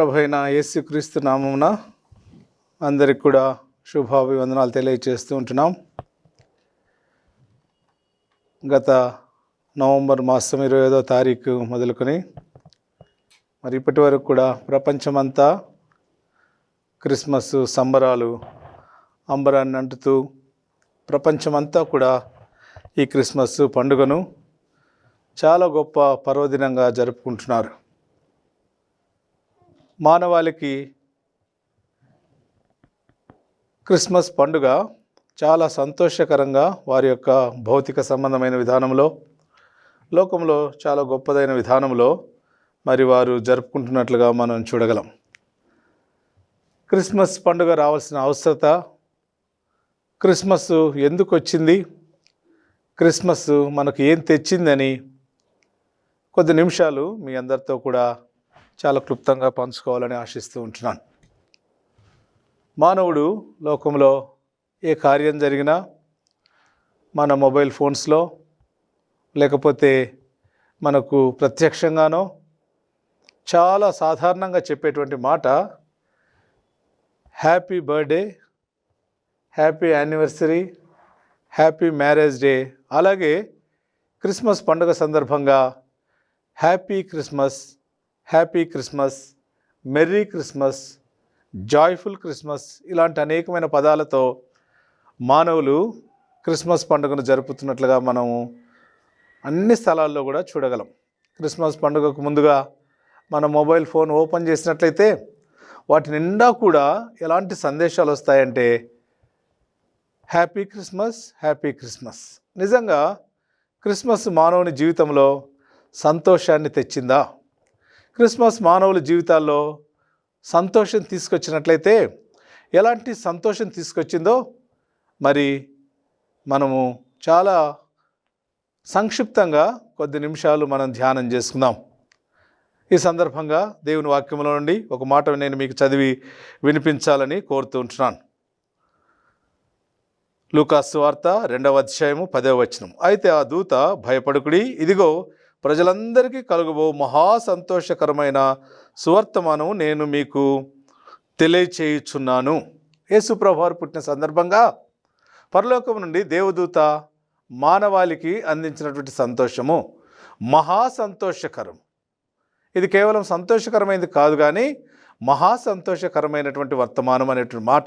ప్రభైన యేసుక్రీస్తు నామమున అందరికి కూడా శుభాభివందనాలు తెలియజేస్తూ ఉంటున్నాం. గత నవంబర్ మాసం ఇరవై ఐదో తారీఖు మొదలుకొని మరి ఇప్పటి వరకు కూడా ప్రపంచమంతా క్రిస్మస్ సంబరాలు అంబరాన్ని అంటుతూ ప్రపంచమంతా కూడా ఈ క్రిస్మస్ పండుగను చాలా గొప్ప పర్వదినంగా జరుపుకుంటున్నారు. మానవాళికి క్రిస్మస్ పండుగ చాలా సంతోషకరంగా వారి యొక్క భౌతిక సంబంధమైన విధానంలో లోకంలో చాలా గొప్పదైన విధానంలో మరి వారు జరుపుకుంటున్నట్లుగా మనం చూడగలం. క్రిస్మస్ పండుగ రావాల్సిన అవసరత క్రిస్మస్ ఎందుకు వచ్చింది క్రిస్మస్ మనకు ఏం తెచ్చిందని కొద్ది నిమిషాలు మీ అందరితో కూడా చాలా క్లుప్తంగా పంచుకోవాలని ఆశిస్తూ ఉంటున్నాను. మానవుడు లోకంలో ఏ కార్యం జరిగినా మన మొబైల్ ఫోన్స్లో లేకపోతే మనకు ప్రత్యక్షంగానో చాలా సాధారణంగా చెప్పేటువంటి మాట happy birthday happy anniversary happy marriage day. అలాగే క్రిస్మస్ పండుగ సందర్భంగా happy Christmas happy Christmas merry Christmas joyful Christmas ఇలాంటి అనేకమైన పదాలతో మానవులు క్రిస్మస్ పండుగను జరుపుతున్నట్లుగా మనము అన్ని స్థలాల్లో కూడా చూడగలం. క్రిస్మస్ పండుగకు ముందుగా మన మొబైల్ ఫోన్ ఓపెన్ చేసినట్లయితే వాటి నిండా కూడా ఎలాంటి సందేశాలు వస్తాయంటే హ్యాపీ క్రిస్మస్ హ్యాపీ క్రిస్మస్. నిజంగా క్రిస్మస్ మానవుని జీవితంలో సంతోషాన్ని తెచ్చిందా? క్రిస్మస్ మానవుల జీవితాల్లో సంతోషం తీసుకొచ్చినట్లయితే ఎలాంటి సంతోషం తీసుకొచ్చిందో మరి మనము చాలా సంక్షిప్తంగా కొద్ది నిమిషాలు మనం ధ్యానం చేసుకుందాం. ఈ సందర్భంగా దేవుని వాక్యంలో నుండి ఒక మాట నేను మీకు చదివి వినిపించాలని కోరుతూ ఉంటున్నాను. లూకాసు వార్త రెండవ అధ్యాయము పదవ వచనం అయితే ఆ దూత భయపడుకుడి ఇదిగో ప్రజలందరికీ కలుగుబో మహా సంతోషకరమైన సువర్తమానం నేను మీకు తెలియచేయుచున్నాను. యేసుప్రభువారు పుట్టిన సందర్భంగా పరలోకం నుండి దేవదూత మానవాళికి అందించినటువంటి సంతోషము మహా సంతోషకరం ఇది కేవలం సంతోషకరమైనది కాదు కానీ మహా సంతోషకరమైనటువంటి వర్తమానం అనేటువంటి మాట.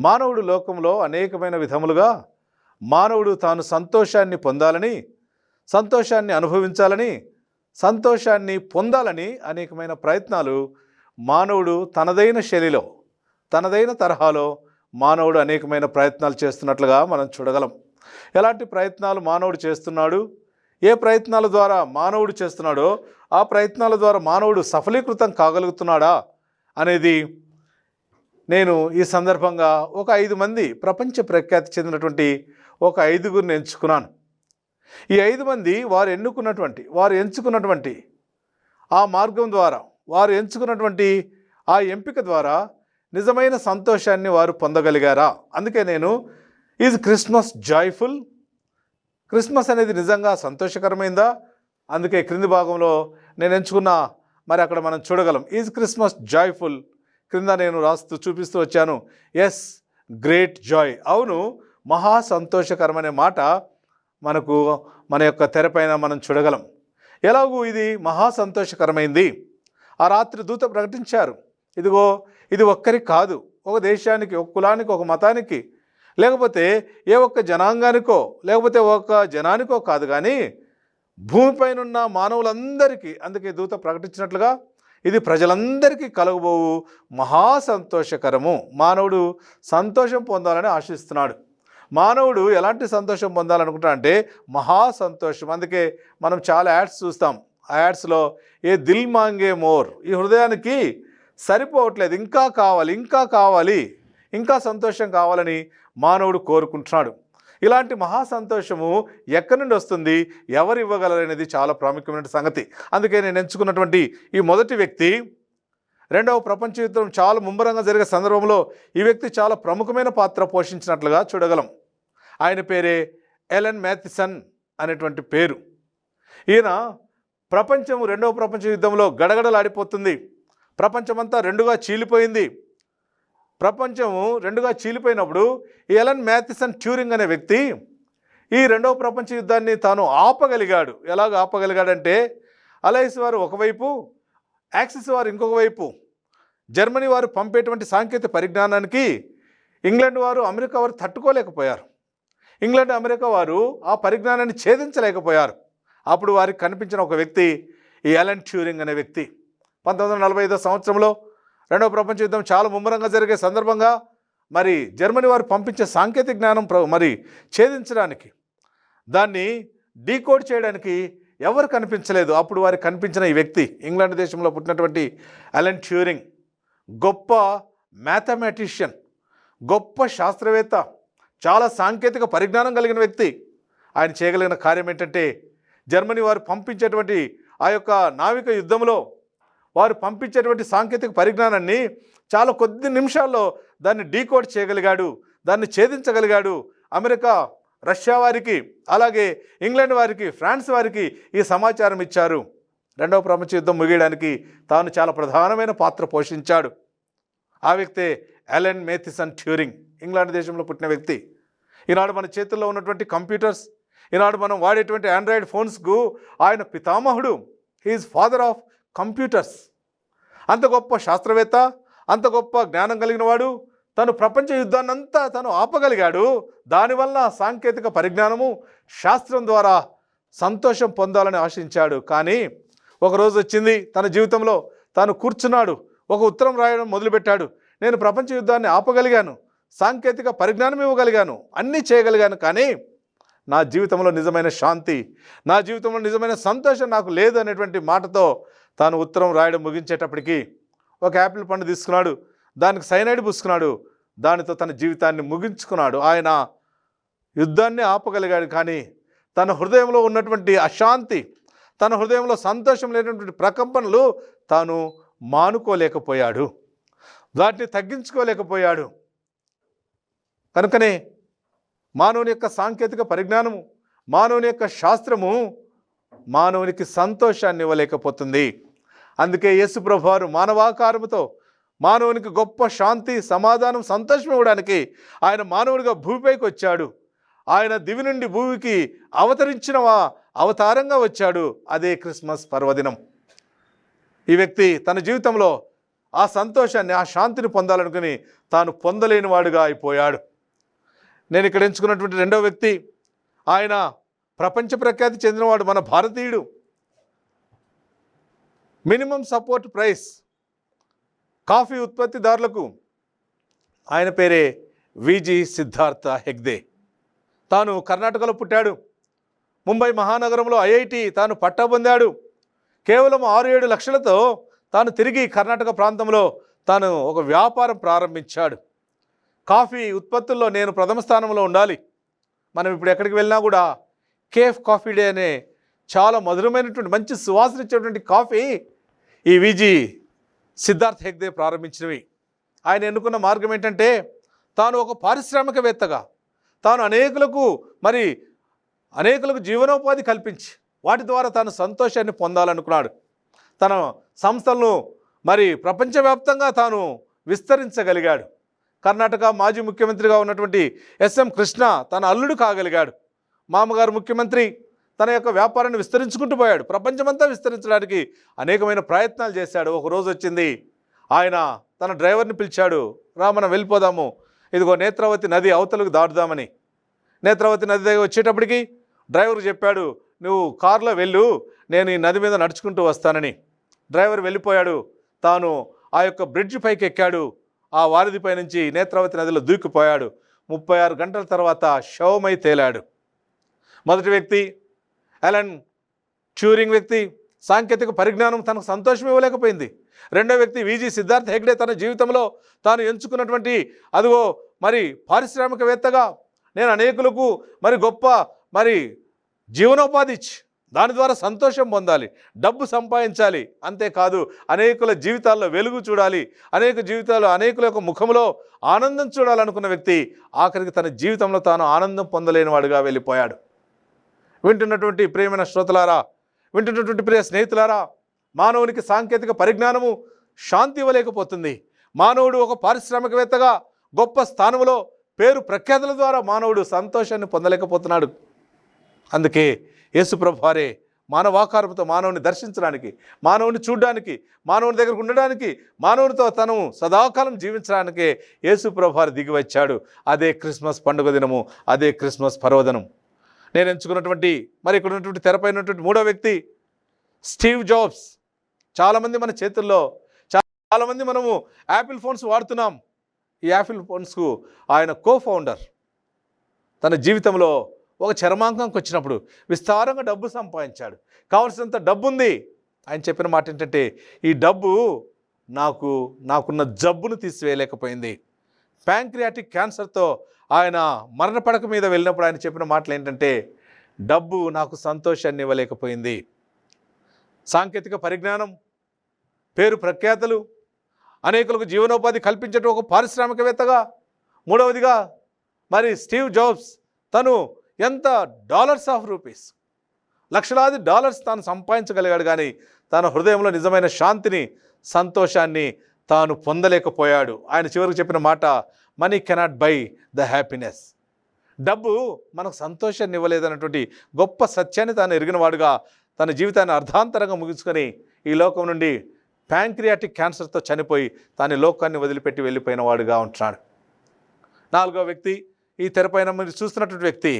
మానవుడు లోకంలో అనేకమైన విధములుగా మానవుడు తాను సంతోషాన్ని పొందాలని సంతోషాన్ని అనుభవించాలని సంతోషాన్ని పొందాలని అనేకమైన ప్రయత్నాలు మానవుడు తనదైన శైలిలో తనదైన తరహాలో మానవుడు అనేకమైన ప్రయత్నాలు చేస్తున్నట్లుగా మనం చూడగలం. ఎలాంటి ప్రయత్నాలు మానవుడు చేస్తున్నాడు? ఏ ప్రయత్నాల ద్వారా మానవుడు చేస్తున్నాడో ఆ ప్రయత్నాల ద్వారా మానవుడు సఫలీకృతం కాగలుగుతున్నాడా అనేది నేను ఈ సందర్భంగా ఒక ఐదు మంది ప్రపంచ ప్రఖ్యాతి చెందినటువంటి ఒక ఐదుగురిని ఎంచుకున్నాను. ఈ ఐదు మంది వారు ఎన్నుకున్నటువంటి వారు ఎంచుకున్నటువంటి ఆ మార్గం ద్వారా వారు ఎంచుకున్నటువంటి ఆ ఎంపిక ద్వారా నిజమైన సంతోషాన్ని వారు పొందగలిగారా? అందుకే నేను ఈజ్ క్రిస్మస్ జాయ్ఫుల్ క్రిస్మస్ అనేది నిజంగా సంతోషకరమైందా? అందుకే క్రింది భాగంలో నేను ఎంచుకున్న మరి అక్కడ మనం చూడగలం ఈజ్ క్రిస్మస్ జాయ్ఫుల్ క్రింద నేను రాస్తూ చూపిస్తూ వచ్చాను ఎస్ గ్రేట్ జాయ్ అవును మహా సంతోషకరమనే మాట మనకు మన యొక్క తెరపైన మనం చూడగలం. ఎలాగూ ఇది మహా సంతోషకరమైంది ఆ రాత్రి దూత ప్రకటించారు. ఇదిగో ఇది ఒక్కరికి కాదు. ఒక దేశానికి ఒక కులానికి ఒక మతానికి లేకపోతే ఏ ఒక్క జనాంగానికో లేకపోతే ఒక జనానికో కాదు కానీ భూమిపైన ఉన్న మానవులందరికీ అందుకే దూత ప్రకటించినట్లుగా ఇది ప్రజలందరికీ కలగబోవు మహా సంతోషకరము మానవుడు సంతోషం పొందాలని ఆశిస్తున్నాడు. మానవుడు ఎలాంటి సంతోషం పొందాలనుకుంటా అంటే మహా సంతోషం. అందుకే మనం చాలా యాడ్స్ చూస్తాం. ఆ యాడ్స్లో ఏ దిల్ మాంగే మోర్ ఈ హృదయానికి సరిపోవట్లేదు. ఇంకా కావాలి ఇంకా కావాలి ఇంకా సంతోషం కావాలని మానవుడు కోరుకుంటున్నాడు. ఇలాంటి మహా సంతోషము ఎక్కడి నుండి వస్తుంది? ఎవరు ఇవ్వగలరనేది చాలా ప్రాముఖ్యమైన సంగతి. అందుకే నేను ఎంచుకున్నటువంటి ఈ మొదటి వ్యక్తి రెండవ ప్రపంచ యుద్ధం చాలా ముమ్మరంగా జరిగే సందర్భంలో ఈ వ్యక్తి చాలా ప్రముఖమైన పాత్ర పోషించినట్లుగా చూడగలం. ఆయన పేరే ఎలెన్ మ్యాథిసన్ అనేటువంటి పేరు. ఈయన ప్రపంచం రెండవ ప్రపంచ యుద్ధంలో గడగడలాడిపోతుంది. ప్రపంచమంతా రెండుగా చీలిపోయింది. ప్రపంచము రెండుగా చీలిపోయినప్పుడు ఈ ఎలన్ మ్యాథిసన్ ట్యూరింగ్ అనే వ్యక్తి ఈ రెండవ ప్రపంచ యుద్ధాన్ని తాను ఆపగలిగాడు. ఎలాగ ఆపగలిగాడంటే అలైస్ వారు ఒకవైపు యాక్సిస్ వారు ఇంకొక వైపు. జర్మనీ వారు పంపేటువంటి సాంకేతిక పరిజ్ఞానానికి ఇంగ్లాండ్ వారు అమెరికా వారు తట్టుకోలేకపోయారు. ఇంగ్లాండ్ అమెరికా వారు ఆ పరిజ్ఞానాన్ని ఛేదించలేకపోయారు. అప్పుడు వారికి కనిపించిన ఒక వ్యక్తి ఈ ఎలన్ ట్యూరింగ్ అనే వ్యక్తి. పంతొమ్మిది వందల నలభై ఐదో సంవత్సరంలో రెండవ ప్రపంచ యుద్ధం చాలా ముమ్మరంగా జరిగే సందర్భంగా మరి జర్మనీ వారు పంపించే సాంకేతిక జ్ఞానం ప్ర- మరి ఛేదించడానికి దాన్ని డీకోడ్ చేయడానికి ఎవరు కనిపించలేదు. అప్పుడు వారికి కనిపించిన ఈ వ్యక్తి ఇంగ్లాండ్ దేశంలో పుట్టినటువంటి అలెన్ ట్యూరింగ్ గొప్ప మ్యాథమెటిషియన్ గొప్ప శాస్త్రవేత్త చాలా సాంకేతిక పరిజ్ఞానం కలిగిన వ్యక్తి. ఆయన చేయగలిగిన కార్యం ఏంటంటే జర్మనీ వారు పంపించేటువంటి ఆ యొక్క నావిక యుద్ధంలో వారు పంపించేటువంటి సాంకేతిక పరిజ్ఞానాన్ని చాలా కొద్ది నిమిషాల్లో దాన్ని డీకోడ్ చేయగలిగాడు దాన్ని ఛేదించగలిగాడు. అమెరికా రష్యా వారికి అలాగే ఇంగ్లాండ్ వారికి ఫ్రాన్స్ వారికి ఈ సమాచారం ఇచ్చారు. రెండవ ప్రపంచ యుద్ధం ముగియడానికి తాను చాలా ప్రధానమైన పాత్ర పోషించాడు. ఆ వ్యక్తే అలెన్ మేథిసన్ ట్యూరింగ్ ఇంగ్లాండ్ దేశంలో పుట్టిన వ్యక్తి. ఈనాడు మన చేతుల్లో ఉన్నటువంటి కంప్యూటర్స్ ఈనాడు మనం వాడేటువంటి ఆండ్రాయిడ్ ఫోన్స్కు ఆయన పితామహుడు. హీఈస్ ఫాదర్ ఆఫ్ కంప్యూటర్స్ అంత గొప్ప శాస్త్రవేత్త అంత గొప్ప జ్ఞానం కలిగిన వాడు తను ప్రపంచ యుద్ధాన్నంతా తను ఆపగలిగాడు. దానివల్ల సాంకేతిక పరిజ్ఞానము శాస్త్రం ద్వారా సంతోషం పొందాలని ఆశించాడు. కానీ ఒకరోజు వచ్చింది తన జీవితంలో తాను కూర్చున్నాడు. ఒక ఉత్తరం రాయడం మొదలుపెట్టాడు. నేను ప్రపంచ యుద్ధాన్ని ఆపగలిగాను సాంకేతిక పరిజ్ఞానం ఇవ్వగలిగాను అన్నీ చేయగలిగాను. కానీ నా జీవితంలో నిజమైన శాంతి నా జీవితంలో నిజమైన సంతోషం నాకు లేదు అనేటువంటి మాటతో తాను ఉత్తరం రాయడం ముగించేటప్పటికీ ఒక యాపిల్ పండు తీసుకున్నాడు. దానికి సైనైడ్ పూసుకున్నాడు. దానితో తన జీవితాన్ని ముగించుకున్నాడు. ఆయన యుద్ధాన్ని ఆపగలిగాడు. కానీ తన హృదయంలో ఉన్నటువంటి అశాంతి తన హృదయంలో సంతోషం లేనటువంటి ప్రకంపనలు తాను మానుకోలేకపోయాడు. వాటిని తగ్గించుకోలేకపోయాడు. కనుకనే మానవుని యొక్క సాంకేతిక పరిజ్ఞానము మానవుని యొక్క శాస్త్రము మానవునికి సంతోషాన్ని ఇవ్వలేకపోతుంది. అందుకే యేసుప్రభు వారు మానవాకారముతో మానవునికి గొప్ప శాంతి సమాధానం సంతోషం ఇవ్వడానికి ఆయన మానవుడిగా భూమిపైకి వచ్చాడు. ఆయన దివి నుండి భూమికి అవతరించిన అవతారంగా వచ్చాడు అదే క్రిస్మస్ పర్వదినం. ఈ వ్యక్తి తన జీవితంలో ఆ సంతోషాన్ని ఆ శాంతిని పొందాలనుకుని తాను పొందలేని వాడుగా అయిపోయాడు. నేను ఇక్కడ ఎంచుకున్నటువంటి రెండవ వ్యక్తి ఆయన ప్రపంచ ప్రఖ్యాతి చెందినవాడు మన భారతీయుడు. మినిమం సపోర్ట్ ప్రైస్ కాఫీ ఉత్పత్తిదారులకు ఆయన పేరే విజి సిద్ధార్థ హెగ్దే తాను కర్ణాటకలో పుట్టాడు. ముంబై మహానగరంలో ఐఐటి తాను పట్టా పొందాడు. కేవలం ఆరు ఏడు లక్షలతో తాను తిరిగి కర్ణాటక ప్రాంతంలో తాను ఒక వ్యాపారం ప్రారంభించాడు. కాఫీ ఉత్పత్తుల్లో నేను ప్రథమ స్థానంలో ఉండాలి. మనం ఇప్పుడు ఎక్కడికి వెళ్ళినా కూడా కేఫ్ కాఫీ డే అనే చాలా మధురమైనటువంటి మంచి సువాసన ఇచ్చేటువంటి కాఫీ ఈ విజీ సిద్ధార్థ్ హెగ్దే ప్రారంభించినవి. ఆయన ఎన్నుకున్న మార్గం ఏంటంటే తాను ఒక పారిశ్రామికవేత్తగా తాను అనేకులకు మరి అనేకులకు జీవనోపాధి కల్పించి వాటి ద్వారా తాను సంతోషాన్ని పొందాలనుకున్నాడు. తన సంస్థలను మరి ప్రపంచవ్యాప్తంగా తాను విస్తరించగలిగాడు. కర్ణాటక మాజీ ముఖ్యమంత్రిగా ఉన్నటువంటి ఎస్ఎం కృష్ణ తన అల్లుడు కాగలిగాడు. మామగారు ముఖ్యమంత్రి తన యొక్క వ్యాపారాన్ని విస్తరించుకుంటూ పోయాడు. ప్రపంచమంతా విస్తరించడానికి అనేకమైన ప్రయత్నాలు చేశాడు. ఒక రోజు వచ్చింది. ఆయన తన డ్రైవర్ని పిలిచాడు. రా మనం వెళ్ళిపోదాము. ఇదిగో నేత్రావతి నది అవతలకు దాటుదామని. నేత్రావతి నది దగ్గర వచ్చేటప్పటికి డ్రైవర్ చెప్పాడు నువ్వు కారులో వెళ్ళు. నేను ఈ నది మీద నడుచుకుంటూ వస్తానని. డ్రైవర్ వెళ్ళిపోయాడు. తాను ఆ యొక్క బ్రిడ్జ్ పైకి ఎక్కాడు ఆ వారధిపై నుంచి నేత్రావతి నదిలో దూకిపోయాడు. ముప్పై ఆరు గంటల తర్వాత శవమై తేలాడు. మొదటి వ్యక్తి అలన్ ట్యూరింగ్ వ్యక్తి సాంకేతిక పరిజ్ఞానం తనకు సంతోషం ఇవ్వలేకపోయింది. రెండో వ్యక్తి విజీ సిద్ధార్థ్ హెగ్డే తన జీవితంలో తాను ఎంచుకున్నటువంటి అదిగో మరి పారిశ్రామికవేత్తగా నేను అనేకులకు మరి గొప్ప మరి జీవనోపాధి ఇచ్చి దాని ద్వారా సంతోషం పొందాలి డబ్బు సంపాదించాలి అంతేకాదు అనేకుల జీవితాల్లో వెలుగు చూడాలి అనేక జీవితాల్లో అనేకుల యొక్క ముఖంలో ఆనందం చూడాలనుకున్న వ్యక్తి ఆఖరికి తన జీవితంలో తాను ఆనందం పొందలేని వాడుగా వెళ్ళిపోయాడు. వింటున్నటువంటి ప్రియమైన శ్రోతలారా వింటున్నటువంటి ప్రియ స్నేహితులారా మానవునికి సాంకేతిక పరిజ్ఞానము శాంతి ఇవ్వలేకపోతుంది. మానవుడు ఒక పారిశ్రామికవేత్తగా గొప్ప స్థానంలో పేరు ప్రఖ్యాతుల ద్వారా మానవుడు సంతోషాన్ని పొందలేకపోతున్నాడు. అందుకే యేసుప్రభువారే మానవాకారంతో మానవుని దర్శించడానికి మానవుని చూడడానికి మానవుని దగ్గరకు ఉండడానికి మానవునితో తను సదాకాలం జీవించడానికే యేసుప్రభు దిగి వచ్చాడు. అదే క్రిస్మస్ పండుగ దినము అదే క్రిస్మస్ పర్వదినం నేను ఎంచుకున్నటువంటి మరి ఇక్కడ ఉన్నటువంటి తెరపై ఉన్నటువంటి మూడో వ్యక్తి స్టీవ్ జాబ్స్. చాలామంది మన చేతుల్లో చాలామంది మనము యాపిల్ ఫోన్స్ వాడుతున్నాం. ఈ యాపిల్ ఫోన్స్కు ఆయన కో ఫౌండర్ తన జీవితంలో ఒక చరమాంకంకి వచ్చినప్పుడు విస్తారంగా డబ్బు సంపాదించాడు. కావలసినంత డబ్బు ఉంది ఆయన చెప్పిన మాట ఏంటంటే ఈ డబ్బు నాకు నాకున్న జబ్బును తీసివేయలేకపోయింది. ప్యాంక్రియాటిక్ క్యాన్సర్తో ఆయన మరణ పడక మీద వెళ్ళినప్పుడు ఆయన చెప్పిన మాటలు ఏంటంటే డబ్బు నాకు సంతోషాన్ని ఇవ్వలేకపోయింది. సాంకేతిక పరిజ్ఞానం పేరు ప్రఖ్యాతలు అనేకులకు జీవనోపాధి కల్పించడం ఒక పారిశ్రామికవేత్తగా. మూడవదిగా మరి స్టీవ్ జాబ్స్ తను ఎంత డాలర్స్ ఆఫ్ రూపీస్ లక్షలాది డాలర్స్ తాను సంపాదించగలిగాడు కానీ తన హృదయంలో నిజమైన శాంతిని సంతోషాన్ని తాను పొందలేకపోయాడు. ఆయన చివరికి చెప్పిన మాట money cannot buy the happiness డబ్బు మనకు సంతోషాన్ని ఇవ్వలేదన్నటువంటి గొప్ప సత్యాన్ని తాను ఎరిగినవాడుగా తన జీవితాన్ని అర్ధాంతరంగా ముగించుకొని ఈ లోకం నుండి ప్యాంక్రియాటిక్ క్యాన్సర్తో చనిపోయి తాను లోకాన్ని వదిలిపెట్టి వెళ్ళిపోయిన వాడుగా ఉంటున్నాడు. నాలుగో వ్యక్తి ఈ తెరపైన మీరు చూస్తున్నటువంటి వ్యక్తి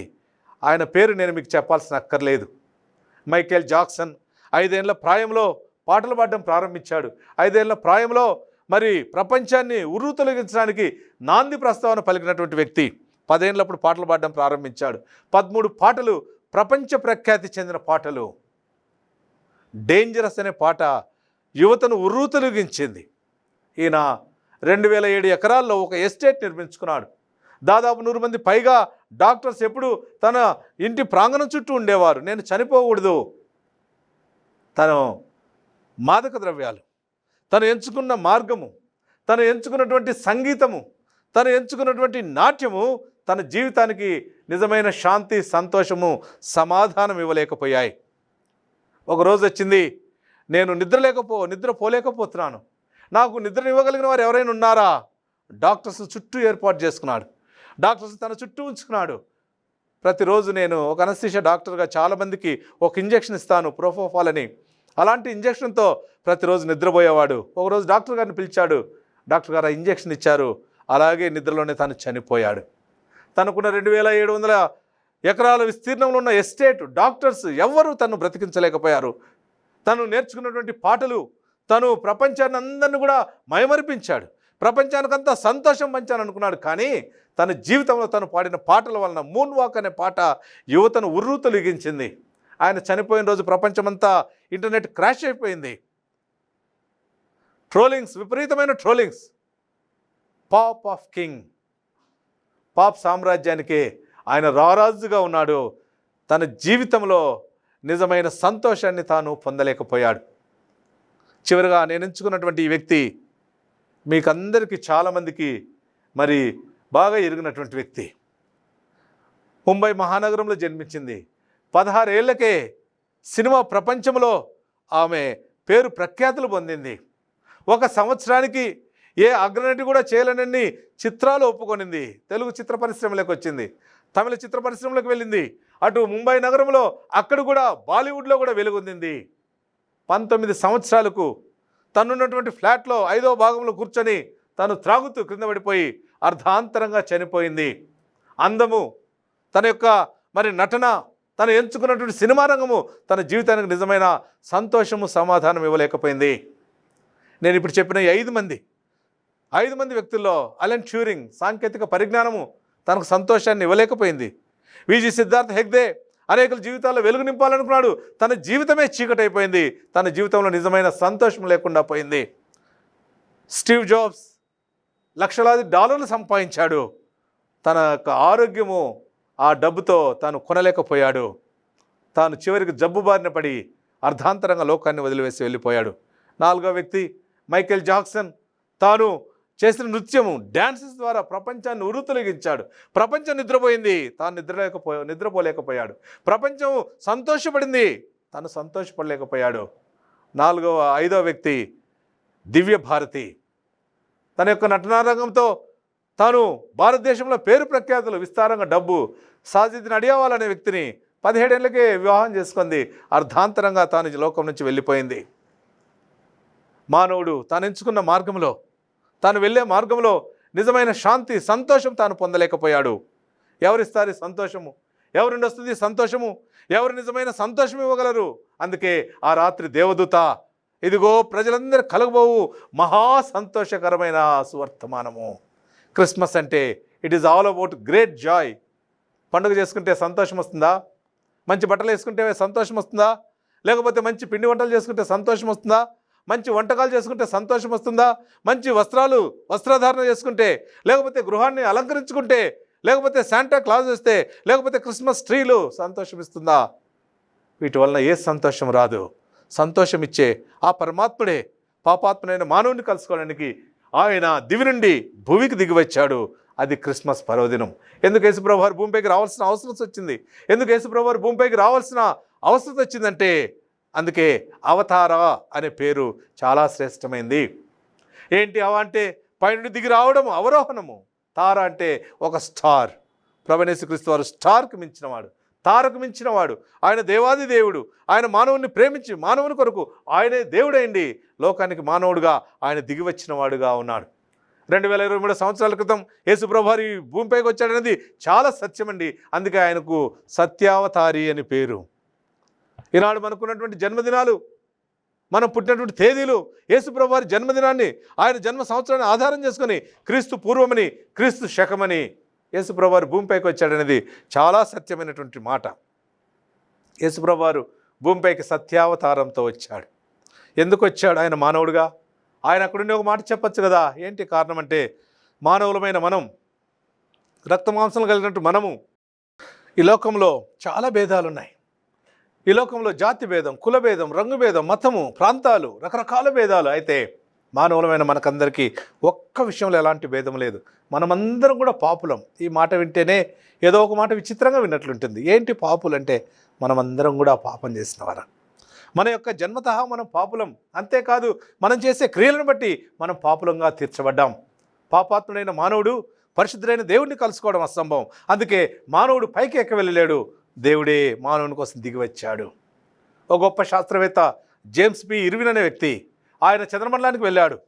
ఆయన పేరు నేను మీకు చెప్పాల్సిన అక్కర్లేదు. మైకేల్ జాక్సన్ ఐదేళ్ళ ప్రాయంలో పాటలు పాడడం ప్రారంభించాడు. ఐదేళ్ళ ప్రాయంలో మరి ప్రపంచాన్ని ఉర్రు తొలగించడానికి నాంది ప్రస్తావన పలికినటువంటి వ్యక్తి పదేళ్ళప్పుడు పాటలు పాడడం ప్రారంభించాడు. పదమూడు పాటలు ప్రపంచ ప్రఖ్యాతి చెందిన పాటలు. డేంజరస్ అనే పాట యువతను ఉర్రు తొలగించింది ఈయన రెండు వేల ఏడు ఎకరాల్లో ఒక ఎస్టేట్ నిర్మించుకున్నాడు. దాదాపు నూరు మంది పైగా డాక్టర్స్ ఎప్పుడు తన ఇంటి ప్రాంగణం చుట్టూ ఉండేవారు. నేను చనిపోకూడదు. తను మాదక ద్రవ్యాలు. తను ఎంచుకున్న మార్గము తను ఎంచుకున్నటువంటి సంగీతము తను ఎంచుకున్నటువంటి నాట్యము తన జీవితానికి నిజమైన శాంతి సంతోషము సమాధానం ఇవ్వలేకపోయాయి. ఒక రోజు వచ్చింది నేను నిద్ర లేకపో నిద్ర పోలేకపోతున్నాను. నాకు నిద్ర ఇవ్వగలిగిన వారు ఎవరైనా ఉన్నారా? డాక్టర్స్ చుట్టూ ఏర్పాటు చేసుకున్నాడు. డాక్టర్స్ తన చుట్టూ ఉంచుకున్నాడు. ప్రతిరోజు నేను ఒక అనస్థిషియా డాక్టర్గా చాలామందికి ఒక ఇంజెక్షన్ ఇస్తాను ప్రోఫోఫాల్ అని. అలాంటి ఇంజక్షన్తో ప్రతిరోజు నిద్రపోయేవాడు. ఒకరోజు డాక్టర్ గారిని పిలిచాడు. డాక్టర్ గారు ఇంజక్షన్ ఇంజెక్షన్ ఇచ్చారు. అలాగే నిద్రలోనే తను చనిపోయాడు. తనకున్న రెండు వేల ఏడు వందల ఎకరాల విస్తీర్ణంలో ఉన్న ఎస్టేట్ డాక్టర్స్ ఎవ్వరూ తను బ్రతికించలేకపోయారు. తను నేర్చుకున్నటువంటి పాటలు తను ప్రపంచాన్ని అందరిని కూడా మయమరిపించాడు ప్రపంచానికంతా సంతోషం పంచాను అనుకున్నాడు కానీ తన జీవితంలో తను పాడిన పాటల వలన మూన్ వాక్ అనే పాట యువతను ఉర్రు తొలగించింది ఆయన చనిపోయిన రోజు ప్రపంచమంతా ఇంటర్నెట్ క్రాష్ అయిపోయింది. ట్రోలింగ్స్ విపరీతమైన trollings. Pop of king. Pop సామ్రాజ్యానికి ఆయన రారాజుగా ఉన్నాడు. తన జీవితంలో నిజమైన సంతోషాన్ని తాను పొందలేకపోయాడు. చివరిగా నేను ఎంచుకున్నటువంటి ఈ వ్యక్తి మీకందరికీ చాలామందికి మరి బాగా ఎరిగినటువంటి వ్యక్తి. ముంబై మహానగరంలో జన్మించింది. పదహారేళ్ళకే సినిమా ప్రపంచంలో ఆమె పేరు ప్రఖ్యాతులు పొందింది. ఒక సంవత్సరానికి ఏ అగ్రనటి కూడా చేయలేనన్ని చిత్రాలు ఒప్పుకొనింది. తెలుగు చిత్ర పరిశ్రమలోకి వచ్చింది. తమిళ చిత్ర పరిశ్రమలోకి వెళ్ళింది. అటు ముంబై నగరంలో అక్కడ కూడా బాలీవుడ్లో కూడా వెలుగొందింది. పంతొమ్మిది సంవత్సరాలకు తనున్నటువంటి ఫ్లాట్లో ఐదో భాగంలో కూర్చొని తను త్రాగుతూ క్రింద పడిపోయి అర్ధాంతరంగా చనిపోయింది. అందము తన యొక్క మరి నటన తను ఎంచుకున్నటువంటి సినిమా రంగము తన జీవితానికి నిజమైన సంతోషము సమాధానం ఇవ్వలేకపోయింది. నేను ఇప్పుడు చెప్పిన ఐదు మంది ఐదు మంది వ్యక్తుల్లో అలెన్ ట్యూరింగ్ సాంకేతిక పరిజ్ఞానము తనకు సంతోషాన్ని ఇవ్వలేకపోయింది. విజి సిద్ధార్థ హెగ్దే అనేకుల జీవితాల్లో వెలుగు నింపాలనుకున్నాడు. తన జీవితమే చీకటైపోయింది. తన జీవితంలో నిజమైన సంతోషం లేకుండా పోయింది. స్టీవ్ జాబ్స్ లక్షలాది డాలర్లు సంపాదించాడు. తన యొక్క ఆరోగ్యము ఆ డబ్బుతో తాను కొనలేకపోయాడు. తాను చివరికి జబ్బు బారిన పడి అర్ధాంతరంగా లోకాన్ని వదిలివేసి వెళ్ళిపోయాడు. నాలుగో వ్యక్తి మైకేల్ జాక్సన్. తాను చేసిన నృత్యము డ్యాన్సెస్ ద్వారా ప్రపంచాన్ని ఉరుతొలగించాడు. ప్రపంచం నిద్రపోయింది తాను నిద్రలేకపో నిద్రపోలేకపోయాడు. ప్రపంచం సంతోషపడింది తాను సంతోషపడలేకపోయాడు. నాలుగవ ఐదవ వ్యక్తి దివ్య భారతి తన యొక్క నటనారంగంతో తాను భారతదేశంలో పేరు ప్రఖ్యాతులు విస్తారంగా డబ్బు సాజిద్ అడియావాలనే అనే వ్యక్తిని పదిహేడేళ్ళకే వివాహం చేసుకుంది. అర్ధాంతరంగా తాను లోకం నుంచి వెళ్ళిపోయింది. మానవుడు తాను ఎంచుకున్న మార్గంలో తాను వెళ్ళే మార్గంలో నిజమైన శాంతి సంతోషం తాను పొందలేకపోయాడు. ఎవరిస్తారు సంతోషము? ఎవరి నుండి వస్తుంది సంతోషము? ఎవరు నిజమైన సంతోషం ఇవ్వగలరు? అందుకే ఆ రాత్రి దేవదూత ఇదిగో ప్రజలందరూ కలగబోవు మహా సంతోషకరమైన సువర్తమానము. క్రిస్మస్ అంటే it is all about great joy పండుగ చేసుకుంటే సంతోషం వస్తుందా? మంచి బట్టలు వేసుకుంటే సంతోషం వస్తుందా? లేకపోతే మంచి పిండి వంటలు చేసుకుంటే సంతోషం వస్తుందా? మంచి వంటకాలు చేసుకుంటే సంతోషం వస్తుందా? మంచి వస్త్రాలు వస్త్రధారణ చేసుకుంటే లేకపోతే గృహాన్ని అలంకరించుకుంటే లేకపోతే శాంటా క్లాజ్ వస్తే లేకపోతే క్రిస్మస్ ట్రీలు సంతోషం ఇస్తుందా? వీటి వలన ఏ సంతోషం రాదు. సంతోషం ఇచ్చే ఆ పరమాత్ముడే పాపాత్ముడైన మానవుని కలుసుకోవడానికి ఆయన దివి నుండి భూమికి దిగివచ్చాడు. అది క్రిస్మస్ పర్వదినం. ఎందుకు యేసుప్రభు వారు భూమిపైకి రావాల్సిన అవసరం వచ్చింది? ఎందుకు యేసుప్రభు వారు భూమిపైకి రావాల్సిన అవసరం వచ్చిందంటే అందుకే అవతార అనే పేరు చాలా శ్రేష్టమైంది. ఏంటి అవ అంటే పైనుండి దిగి రావడం అవరోహణము. తార అంటే ఒక స్టార్. ప్రభనేశ్వరిస్తు వారు స్టార్కి మించినవాడు. తారకు మించినవాడు ఆయన దేవాది దేవుడు. ఆయన మానవుని ప్రేమించి మానవుని కొరకు ఆయనే దేవుడైండి. లోకానికి మానవుడుగా ఆయన దిగి వచ్చినవాడుగా ఉన్నాడు. రెండు వేల ఇరవై మూడు సంవత్సరాల క్రితం యేసుప్రభారి భూమిపైకి వచ్చాడనేది చాలా సత్యమండి. అందుకే ఆయనకు సత్యావతారి అని పేరు. ఈనాడు మనకున్నటువంటి జన్మదినాలు మనం పుట్టినటువంటి తేదీలు యేసుప్రభు వారి జన్మదినాన్ని ఆయన జన్మ సంవత్సరాన్ని ఆధారం చేసుకొని క్రీస్తు పూర్వమని క్రీస్తు శకమని యేసుప్రభువారు భూమిపైకి వచ్చాడనేది చాలా సత్యమైనటువంటి మాట. యేసుప్రభువారు భూమిపైకి సత్యావతారంతో వచ్చాడు. ఎందుకు వచ్చాడు? ఆయన మానవుడుగా? ఆయన అక్కడుండి ఒక మాట చెప్పచ్చు కదా? ఏంటి కారణం అంటే మానవులమైన మనం రక్త మాంసం కలిగినట్టు మనము ఈ లోకంలో చాలా భేదాలు ఉన్నాయి ఈ లోకంలో జాతి భేదం కుల భేదం రంగు భేదం మతము ప్రాంతాలు రకరకాల భేదాలు. అయితే మానవులమైన మనకందరికీ ఒక్క విషయంలో ఎలాంటి భేదం లేదు. మనమందరం కూడా పాపులం. ఈ మాట వింటేనే ఏదో ఒక మాట విచిత్రంగా విన్నట్లుంటుంది. ఏంటి పాపులు అంటే మనమందరం కూడా పాపం చేసిన వారు. మన యొక్క జన్మత మనం పాపులం. అంతేకాదు మనం చేసే క్రియలను బట్టి మనం పాపులంగా తీర్చబడ్డాం. పాపాత్ముడైన మానవుడు పరిశుద్ధుడైన దేవుడిని కలుసుకోవడం అసంభవం. అందుకే మానవుడు పైకి ఎక్క వెళ్ళలేడు దేవుడే మానవుని కోసం దిగివచ్చాడు. ఒక గొప్ప శాస్త్రవేత్త జేమ్స్ బి. ఇర్విన్ అనే వ్యక్తి ఆయన చంద్రమండలానికి వెళ్ళాడు.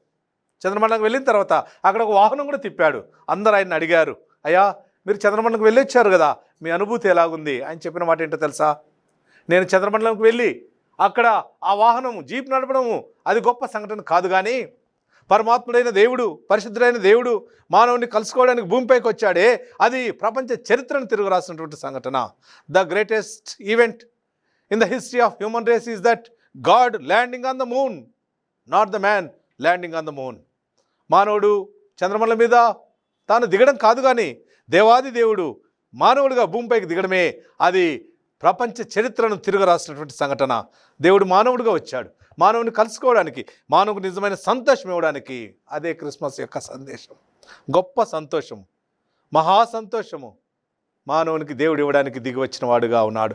చంద్రమండలంకి వెళ్ళిన తర్వాత అక్కడ ఒక వాహనం కూడా తిప్పాడు. అందరు ఆయన అడిగారు అయ్యా మీరు చంద్రమండలంకి వెళ్ళొచ్చారు కదా మీ అనుభూతి ఎలాగుంది? ఆయన చెప్పిన మాట ఏంటో తెలుసా? నేను చంద్రమండలంకి వెళ్ళి అక్కడ ఆ వాహనం జీప్ నడపడము అది గొప్ప సంఘటన కాదు కానీ పరమాత్ముడైన దేవుడు పరిశుద్ధుడైన దేవుడు మానవుని కలుసుకోవడానికి భూమిపైకి వచ్చాడే అది ప్రపంచ చరిత్రను తిరుగు రాసినటువంటి సంఘటన. The greatest event in the history of human race is that God landing on the moon not the man landing on the moon. మానవుడు చంద్రమల మీద తాను దిగడం కాదు కానీ దేవాది దేవుడు మానవుడిగా భూమిపైకి దిగడమే అది ప్రపంచ చరిత్రను తిరుగు రాసినటువంటి సంఘటన. దేవుడు మానవుడిగా వచ్చాడు. మానవుని కలుసుకోవడానికి మానవునికి నిజమైన సంతోషం ఇవ్వడానికి అదే క్రిస్మస్ యొక్క సందేశం. గొప్ప సంతోషం. మహా సంతోషము. మానవునికి దేవుడు ఇవ్వడానికి దిగి వచ్చిన వాడుగా ఉన్నాడు.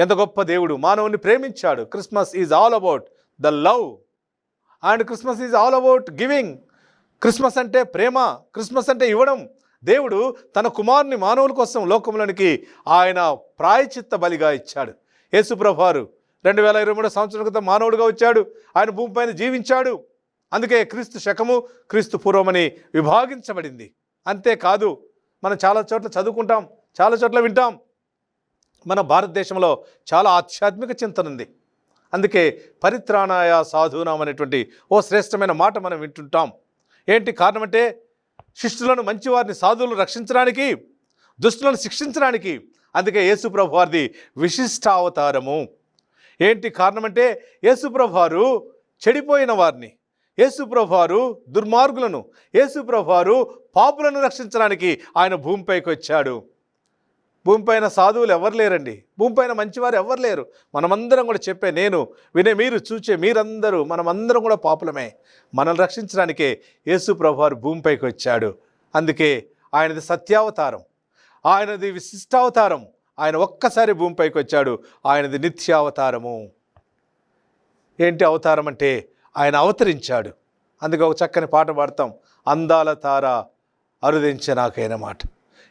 ఎంత గొప్ప దేవుడు. మానవుని ప్రేమించాడు. Christmas is all about the love. And Christmas is all about giving. Christmas అంటే ప్రేమ క్రిస్మస్ అంటే ఇవ్వడం. దేవుడు తన కుమారుని మానవుల కోసం లోకంలోనికి ఆయన ప్రాయచిత్త బలిగా ఇచ్చాడు. యేసుప్రభారు రెండు వేల ఇరవై మూడు సంవత్సరాల క్రితం మానవుడిగా వచ్చాడు. ఆయన భూమిపైన జీవించాడు. అందుకే క్రీస్తు శకము క్రీస్తు పూర్వమని విభాగించబడింది. అంతేకాదు మనం చాలా చోట్ల చదువుకుంటాం చాలా చోట్ల వింటాం. మన భారతదేశంలో చాలా ఆధ్యాత్మిక చింతన ఉంది. అందుకే పరిత్రాణాయ సాధూనాం అనేటువంటి ఓ శ్రేష్టమైన మాట మనం వింటుంటాం. ఏంటి కారణం అంటే శిష్యులను మంచివారిని సాధువులను రక్షించడానికి దుష్టులను శిక్షించడానికి అందుకే యేసుప్రభు వారిది విశిష్టావతారము. ఏంటి కారణం అంటే యేసుప్రభు వారు చెడిపోయిన వారిని యేసుప్రభు వారు దుర్మార్గులను యేసుప్రభు వారు పాపులను రక్షించడానికి ఆయన భూమిపైకి వచ్చాడు. భూమిపైన సాధువులు ఎవరు లేరండి? భూమిపైన మంచివారు ఎవరు లేరు? మనమందరం కూడా చెప్పే నేను వినే మీరు చూచే మీరందరూ మనమందరం కూడా పాపులమే. మనల్ని రక్షించడానికే యేసు ప్రభువారు భూమిపైకి వచ్చాడు. అందుకే ఆయనది సత్యావతారం. ఆయనది విశిష్టావతారం. ఆయన ఒక్కసారి భూమిపైకి వచ్చాడు. ఆయనది నిత్యావతారము. ఏంటి అవతారం అంటే ఆయన అవతరించాడు. అందుకే ఒక చక్కని పాట పాడతాం. అందాల తార అరుదించే నాకైన మాట.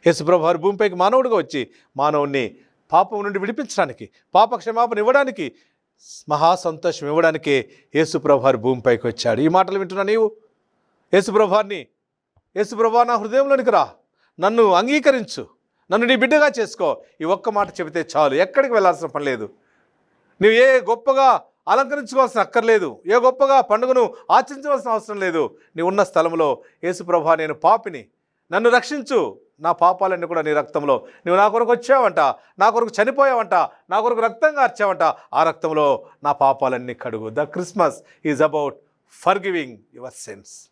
యేసుప్రభు వారి భూమిపైకి మానవుడిగా వచ్చి మానవుణ్ణి పాపం నుండి విడిపించడానికి పాప క్షమాపణ ఇవ్వడానికి మహా సంతోషం ఇవ్వడానికే యేసుప్రభు వారి భూమిపైకి వచ్చాడు ఈ మాటలు వింటున్నా నీవు? యేసుప్రభాన్ని యేసుప్రభా నా హృదయంలోనికి రా. నన్ను అంగీకరించు. నన్ను నీ బిడ్డగా చేసుకో. ఈ ఒక్క మాట చెబితే చాలు. ఎక్కడికి వెళ్ళాల్సిన పని లేదు. నువ్వు ఏ గొప్పగా అలంకరించుకోవాల్సిన అక్కర్లేదు. ఏ గొప్పగా పండుగను ఆచరించవలసిన అవసరం లేదు. నీ ఉన్న స్థలంలో యేసుప్రభా నేను పాపిని నన్ను రక్షించు. నా పాపాలన్నీ కూడా నీ రక్తంలో. నువ్వు నా కొరకు వచ్చావంట. నా కొరకు చనిపోయావంట. నా కొరకు రక్తం కార్చావంట. ఆ రక్తంలో నా పాపాలన్నీ కడుగు. The Christmas is about for giving your sense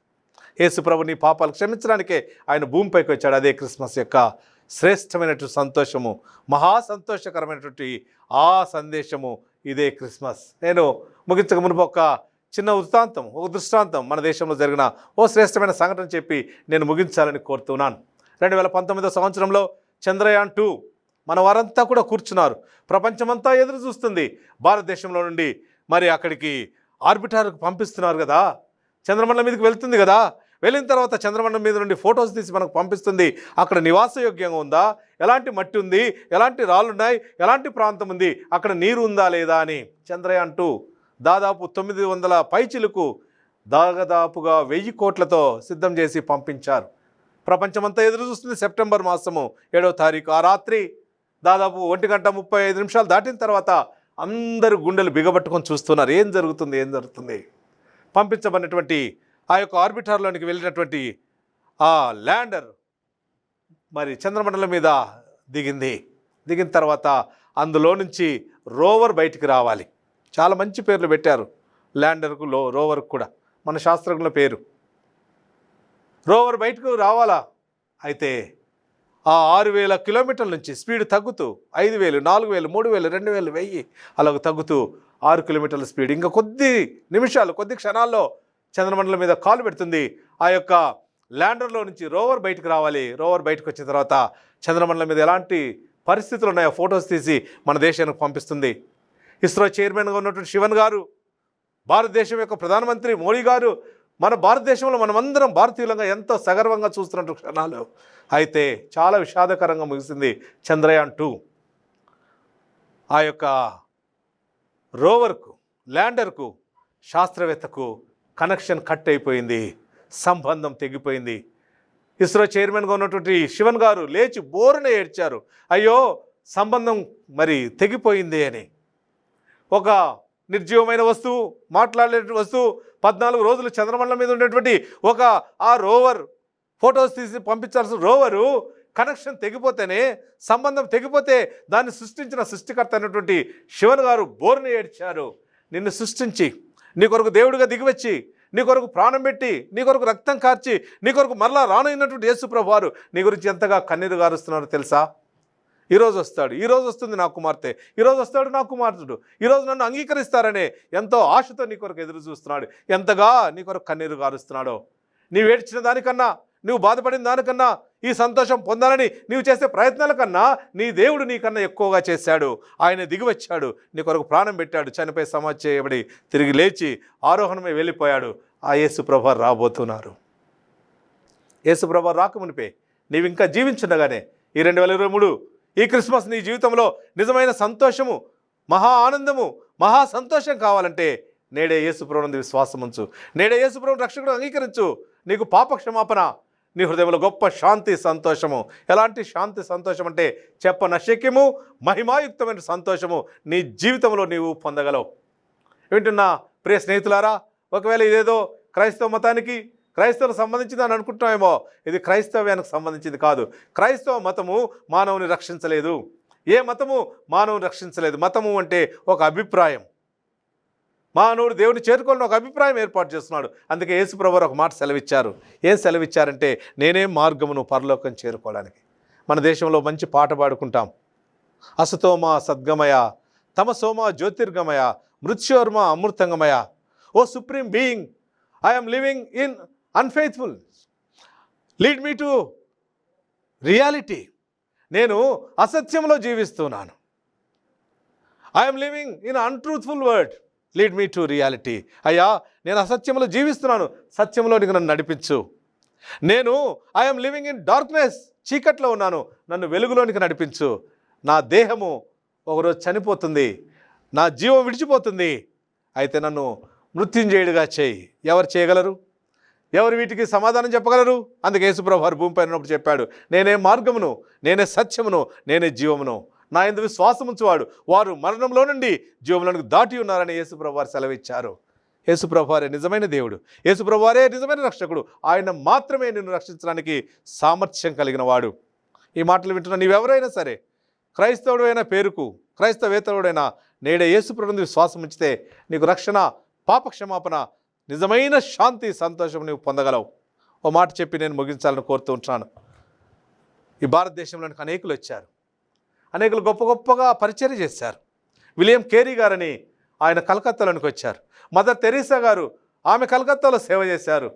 యేసుప్రభు నీ పాపాలు క్షమించడానికే ఆయన భూమిపైకి వచ్చాడు. అదే క్రిస్మస్ యొక్క శ్రేష్టమైనటువంటి సంతోషము మహా సంతోషకరమైనటువంటి ఆ సందేశము. ఇదే క్రిస్మస్. నేను ముగించక మునుపు ఒక చిన్న వృత్తాంతం ఒక దృష్టాంతం మన దేశంలో జరిగిన ఓ శ్రేష్టమైన సంఘటన చెప్పి నేను ముగించాలని కోరుతున్నాను. రెండు వేల పంతొమ్మిదో సంవత్సరంలో చంద్రయాన్ టూ మన వారంతా కూడా కూర్చున్నారు. ప్రపంచమంతా ఎదురు చూస్తుంది. భారతదేశంలో నుండి మరి అక్కడికి ఆర్బిటార్కు పంపిస్తున్నారు కదా. చంద్రమండలం మీదకి వెళ్తుంది కదా. వెళ్ళిన తర్వాత చంద్రమండలం మీద నుండి ఫొటోస్ తీసి మనకు పంపిస్తుంది. అక్కడ నివాసయోగ్యంగా ఉందా? ఎలాంటి మట్టి ఉంది? ఎలాంటి రాళ్ళు ఉన్నాయి? ఎలాంటి ప్రాంతం ఉంది? అక్కడ నీరు ఉందా లేదా అని చంద్రయాన్ టూ దాదాపు తొమ్మిది వందల పైచిలకు దాదాపుగా వెయ్యి కోట్లతో సిద్ధం చేసి పంపించారు. ప్రపంచమంతా ఎదురు చూస్తుంది సెప్టెంబర్ మాసము ఏడవ తారీఖు. ఆ రాత్రి దాదాపు ఒంటి గంట ముప్పై ఐదు నిమిషాలు దాటిన తర్వాత అందరూ గుండెలు బిగబట్టుకొని చూస్తున్నారు. ఏం జరుగుతుంది? ఏం జరుగుతుంది? పంపించబడినటువంటి ఆ యొక్క ఆర్బిటార్లోనికి వెళ్ళినటువంటి ఆ ల్యాండర్ మరి చంద్రమండలం మీద దిగింది. దిగిన తర్వాత అందులో నుంచి రోవర్ బయటికి రావాలి. చాలా మంచి పేర్లు పెట్టారు. ల్యాండర్కు లో రోవర్కు కూడా. మన శాస్త్రజ్ఞుల పేరు. రోవర్ బయటకు రావాలా? అయితే ఆ ఆరు వేల కిలోమీటర్ల నుంచి స్పీడ్ తగ్గుతూ ఐదు వేలు నాలుగు వేలు మూడు వేలు రెండు వేలు వెయ్యి అలాగ తగ్గుతూ ఆరు కిలోమీటర్ల స్పీడ్. ఇంకా కొద్ది నిమిషాలు కొద్ది క్షణాల్లో చంద్రమండలం మీద కాలు పెడుతుంది. ఆ యొక్క ల్యాండర్లో నుంచి రోవర్ బయటకు రావాలి. రోవర్ బయటకు వచ్చిన తర్వాత చంద్రమండలం మీద ఎలాంటి పరిస్థితులు ఉన్నాయో ఫొటోస్ తీసి మన దేశానికి పంపిస్తుంది. ఇస్రో చైర్మన్గా ఉన్నటువంటి శివన్ గారు భారతదేశం యొక్క ప్రధానమంత్రి మోడీ గారు మన భారతదేశంలో మనమందరం భారతీయులంగా ఎంతో సగర్వంగా చూస్తున్నట్టు క్షణాలు. అయితే చాలా విషాదకరంగా ముగిసింది చంద్రయాన్ టూ. ఆ యొక్క రోవర్కు ల్యాండర్కు శాస్త్రవేత్తకు కనెక్షన్ కట్ అయిపోయింది సంబంధం తెగిపోయింది. ఇస్రో చైర్మన్గా ఉన్నటువంటి శివన్ గారు లేచి బోరున ఏడ్చారు. అయ్యో సంబంధం మరి తెగిపోయింది అని. ఒక నిర్జీవమైన వస్తువు మాట్లాడలే వస్తువు పద్నాలుగు రోజులు చంద్రమండలం మీద ఉండేటువంటి ఒక ఆ రోవర్ ఫొటోస్ తీసి పంపించాల్సిన రోవరు కనెక్షన్ తెగిపోతేనే సంబంధం తెగిపోతే దాన్ని సృష్టించిన సృష్టికర్త అయినటువంటి శివన్ గారు బోర్ని ఏడ్చారు. నిన్ను సృష్టించి నీ కొరకు దేవుడిగా దిగివచ్చి నీ కొరకు ప్రాణం పెట్టి నీ కొరకు రక్తం కార్చి నీ కొరకు మరలా రానైనటువంటి యేసుప్రభు వారు నీ గురించి ఎంతగా కన్నీరు గారుస్తున్నారో తెలుసా? ఈరోజు వస్తాడు. ఈరోజు వస్తుంది నా కుమార్తె. ఈరోజు వస్తాడు నా కుమార్తెడు. ఈరోజు నన్ను అంగీకరిస్తారనే ఎంతో ఆశతో నీ కొరకు ఎదురు చూస్తున్నాడు. ఎంతగా నీ కొరకు కన్నీరు గారుస్తున్నాడో. నీవు ఏడ్చిన దానికన్నా నువ్వు బాధపడిన దానికన్నా ఈ సంతోషం పొందాలని నీవు చేసే ప్రయత్నాల కన్నా నీ దేవుడు నీకన్నా ఎక్కువగా చేశాడు. ఆయన దిగివచ్చాడు. నీ కొరకు ప్రాణం పెట్టాడు. చనిపోయి సమాధి చేయబడి తిరిగి లేచి ఆరోహణమే వెళ్ళిపోయాడు. ఆ యేసుప్రభ రాబోతున్నారు. యేసుప్రభ రాకమునిపే నీవు ఇంకా జీవించుండగానే ఈ రెండు వేల ఇరవై మూడు ఈ క్రిస్మస్ నీ జీవితంలో నిజమైన సంతోషము మహా ఆనందము మహా సంతోషం కావాలంటే నేడే యేసుప్రభునందు విశ్వాసం ఉంచు. నేడే యేసుప్రభు రక్షకుడు అంగీకరించు. నీకు పాప క్షమాపణ నీ హృదయంలో గొప్ప శాంతి సంతోషము. ఎలాంటి శాంతి సంతోషం అంటే చెప్ప మహిమాయుక్తమైన సంతోషము నీ జీవితంలో నీవు పొందగలవు. వింటున్నా ప్రియ స్నేహితులారా ఒకవేళ ఇదేదో క్రైస్తవ మతానికి క్రైస్తవులకు సంబంధించింది అని అనుకుంటున్నామేమో ఇది క్రైస్తవ్యానికి సంబంధించింది కాదు. క్రైస్తవ మతము మానవుని రక్షించలేదు. ఏ మతము? మానవుని రక్షించలేదు. మతము అంటే ఒక అభిప్రాయం. మానవుడు దేవుని చేరుకోవాలని ఒక అభిప్రాయం ఏర్పాటు చేస్తున్నాడు. అందుకే యేసుప్రభు ఒక మాట సెలవిచ్చారు. ఏం సెలవిచ్చారంటే నేనే మార్గమును పరలోకం చేరుకోవడానికి. మన దేశంలో మంచి పాట పాడుకుంటాం. అసతోమ సద్గమయ తమసోమ జ్యోతిర్గమయ మృత్యోర్మ అమృతంగమయ. O supreme being I'm living in unfaithful lead me to reality నేను అసత్యంలో జీవిస్తున్నాను. I'm living in untruthful word lead me to reality అయ్యా నేను అసత్యంలో జీవిస్తున్నాను. సత్యంలోనికి నన్ను నడిపించు. నేను ఐఎమ్ లివింగ్ ఇన్ డార్క్నెస్ చీకట్లో ఉన్నాను. నన్ను వెలుగులోనికి నడిపించు. నా దేహము ఒకరోజు చనిపోతుంది. నా జీవం విడిచిపోతుంది. అయితే నన్ను మృత్యుంజయుడిగా చేయి. ఎవరు చేయగలరు? ఎవరు వీటికి సమాధానం చెప్పగలరు? అందుకే యేసుప్రభు వారు భూమిపై ఉన్నప్పుడు చెప్పాడు నేనే మార్గమును నేనే సత్యమును నేనే జీవమును. నా ఎందు విశ్వాసం ఉంచువాడు వారు మరణంలో నుండి జీవములను దాటి ఉన్నారని యేసుప్రభు వారు సెలవిచ్చారు. యేసుప్రభు వారే నిజమైన దేవుడు. యేసుప్రభు వారే నిజమైన రక్షకుడు. ఆయన మాత్రమే నిన్ను రక్షించడానికి సామర్థ్యం కలిగిన వాడు ఈ మాటలు వింటున్న నీవెవరైనా సరే క్రైస్తవుడైన పేరుకు క్రైస్తవేతరుడైనా నేడే యేసుప్రభు విశ్వాసం ఉంచితే నీకు రక్షణ పాప క్షమాపణ నిజమైన శాంతి సంతోషం నువ్వు పొందగలవు. ఓ మాట చెప్పి నేను ముగించాలని కోరుతూ ఉంటున్నాను. ఈ భారతదేశంలోని అనేకులు వచ్చారు. అనేకులు గొప్ప గొప్పగా పరిచయం చేశారు. విలియం కేరీ గారని ఆయన కలకత్తాలోనికి వచ్చారు. మదర్ తెరీసా గారు ఆమె కలకత్తాలో సేవ చేశారు.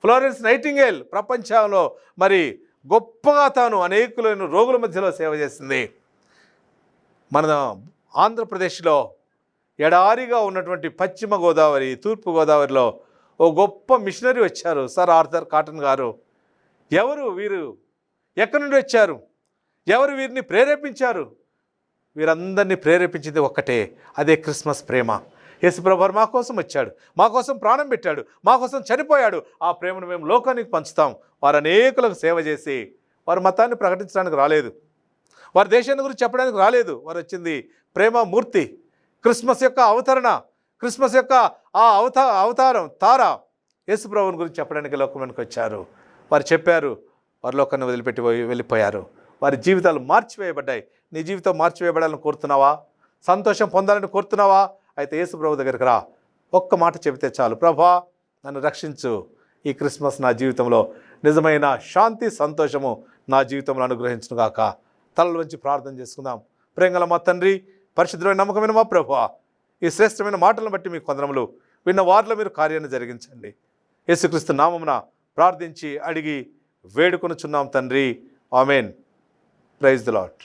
ఫ్లోరెన్స్ నైటింగేల్ ప్రపంచంలో మరి గొప్పగా తాను అనేకులైన రోగుల మధ్యలో సేవ చేసింది. మన ఆంధ్రప్రదేశ్లో ఎడారిగా ఉన్నటువంటి పశ్చిమ గోదావరి తూర్పు గోదావరిలో ఓ గొప్ప మిషనరీ వచ్చారు సార్ ఆర్థర్ కాటన్ గారు. ఎవరు వీరు? ఎక్కడి నుండి వచ్చారు? ఎవరు వీరిని ప్రేరేపించారు? వీరందరినీ ప్రేరేపించింది ఒక్కటే అదే క్రిస్మస్ ప్రేమ. యేసుప్రభారు మా కోసం వచ్చాడు మా కోసం ప్రాణం పెట్టాడు మా కోసం చనిపోయాడు. ఆ ప్రేమను మేము లోకానికి పంచుతాం. వారు అనేకులకు సేవ చేసి వారు మతాన్ని ప్రకటించడానికి రాలేదు. వారి దేశాన్ని గురించి చెప్పడానికి రాలేదు. వారు వచ్చింది ప్రేమమూర్తి. క్రిస్మస్ యొక్క అవతరణ క్రిస్మస్ యొక్క ఆ అవత అవతారం తార యేసుప్రభుని గురించి చెప్పడానికి లోకానికి వచ్చారు. వారు చెప్పారు వారి లోకాన్ని వదిలిపెట్టి పోయి వెళ్ళిపోయారు. వారి జీవితాలు మార్చివేయబడ్డాయి. నీ జీవితం మార్చివేయబడాలని కోరుతున్నావా? సంతోషం పొందాలని కోరుతున్నావా? అయితే యేసుప్రభు దగ్గరికి రా. ఒక్క మాట చెబితే చాలు. ప్రభా నన్ను రక్షించు. ఈ క్రిస్మస్ నా జీవితంలో నిజమైన శాంతి సంతోషము నా జీవితంలో అనుగ్రహించును తలలు తలలోంచి ప్రార్థన చేసుకుందాం. ప్రేంగల మా తండ్రి పరిశుద్ధమైన నమ్మకమైన మా ప్రభు ఈ శ్రేష్టమైన మాటలను బట్టి మీ కొందరములు విన్న వారిలో మీరు కార్యాన్ని జరిగించండి. యేసుక్రీస్తు నామమున ప్రార్థించి అడిగి వేడుకొనుచున్నాం తండ్రి. ఆమెన్. Praise the lot